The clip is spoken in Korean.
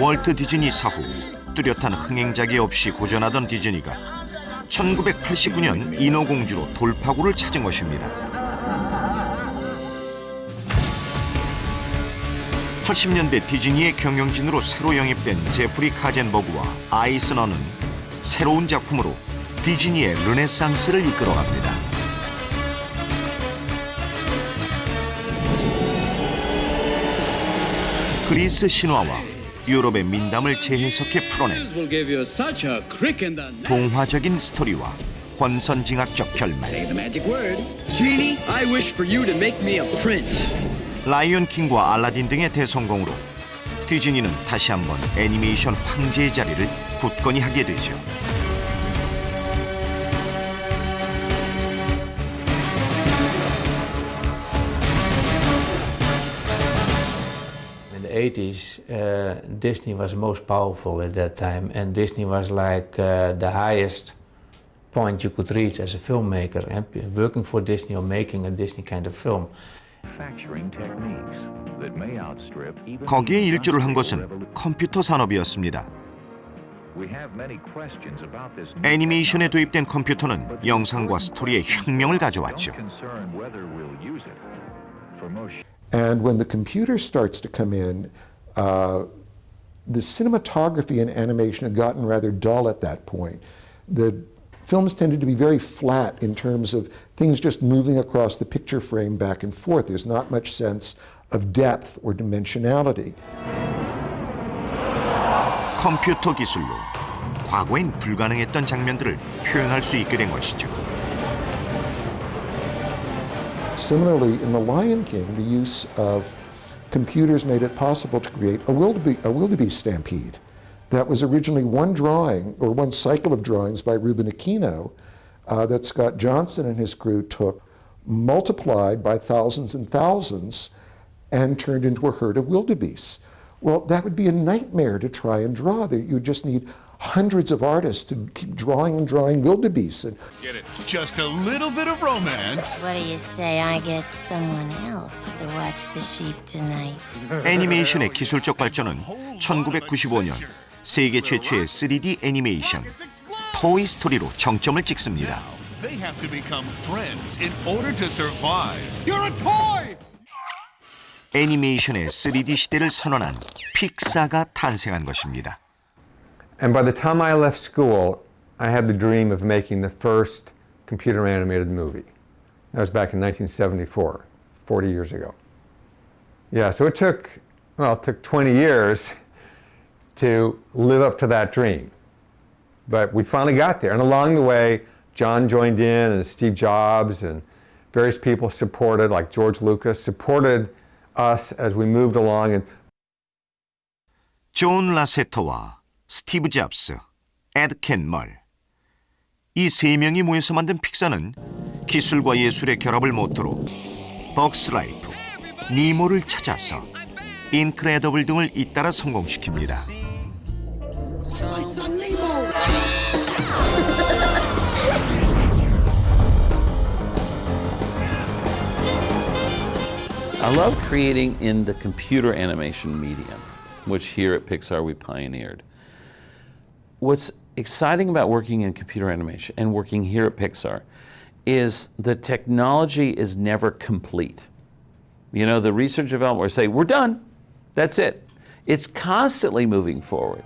월트 디즈니 사후 뚜렷한 흥행작이 없이 고전하던 디즈니가 1989년 인어공주로 돌파구를 찾은 것입니다. 80년대 디즈니의 경영진으로 새로 영입된 제프리 카젠버그와 아이스너는 새로운 작품으로 디즈니의 르네상스를 이끌어갑니다. 그리스 신화와 유럽의 민담을 재해석해 풀어낸. 동화적인 스토리와 권선징악적 결말. 라이온 킹과 알라딘 등의 대성공으로 디즈니는 다시 한번 애니메이션 황제의 자리를 굳건히 하게 되죠. 80s, uh, Disney was most powerful at that time, and Disney was like uh, the highest point you could reach as a filmmaker. And working for Disney or making a Disney kind of film, manufacturing techniques that may outstrip even 거기에 the 일조를 한 것은. 컴퓨터 산업이었습니다. We have many questions about this new 애니메이션에 도입된 컴퓨터는 영상과 스토리에 혁명을 가져왔죠. don't concern whether we'll use it for motion. And when the computer starts to come in, uh, the cinematography in animation had gotten rather dull at that point. The films tended to be very flat in terms of things just moving across the picture frame back and forth. There's not much sense of depth or dimensionality. 컴퓨터 기술로 과거엔 불가능했던 장면들을 표현할 수 있게 된 것이죠. Similarly, in The Lion King, the use of computers made it possible to create a wildebeest, a wildebeest stampede. That was originally one drawing or one cycle of drawings by Ruben Aquino uh, that Scott Johnson and his crew took, multiplied by thousands and thousands, and turned into a herd of wildebeests. Well, that would be a nightmare to try and draw. You just need hundreds of artists to keep drawing and drawing wildebeests. And Get it? Just a little bit of romance. What do you say I get someone else to watch the sheep tonight? 애니메이션의 기술적 발전은 1995년 세계 최초의 3D 애니메이션 토이 스토리로 정점을 찍습니다. They have to become friends in order to survive. You're a toy! 애니메이션의 3D 시대를 선언한 픽사가 탄생한 것입니다. And by the time I left school, I had the dream of making the first computer animated movie. That was back in 1974, 40 years ago. Yeah, so it took, well, it took 20 years to live up to that dream. But we finally got there. And along the way, John joined in, and Steve Jobs, and various people supported, like George Lucas, supported us as we moved along. And 존 라세터와 스티브 잡스, 에드 캔멀 이 세 명이 모여서 만든 픽사는 기술과 예술의 결합을 모토로 벅스 라이프, 니모를 찾아서 인크레더블 등을 잇따라 성공시킵니다. What's exciting about working in computer animation and working here at Pixar is the technology is never complete. You know, the research development, we say, we're done, that's it. It's constantly moving forward.